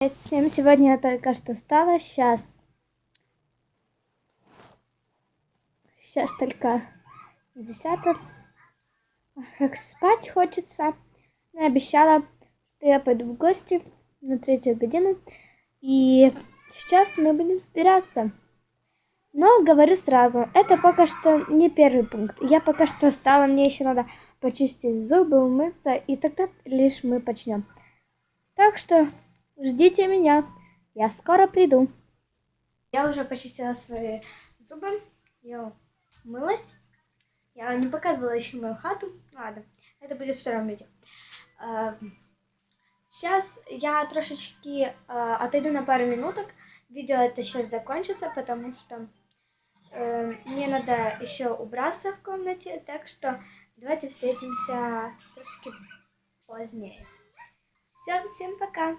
Всем сегодня я только что встала, сейчас... Сейчас только 10 Как спать хочется. Но я обещала, что я пойду в гости на третью годину. И сейчас мы будем собираться. Но говорю сразу, это пока что не первый пункт. Я пока что встала, мне еще надо почистить зубы, умыться, и тогда лишь мы почнем. Так что ждите меня, я скоро приду. Я уже почистила свои зубы, я умылась. Я не показывала еще мою хату. Ладно, это будет в втором видео. Сейчас я трошечки а, отойду на пару минуток. Видео это сейчас закончится, потому что э, мне надо еще убраться в комнате. Так что давайте встретимся трошки позднее. Все, всем пока!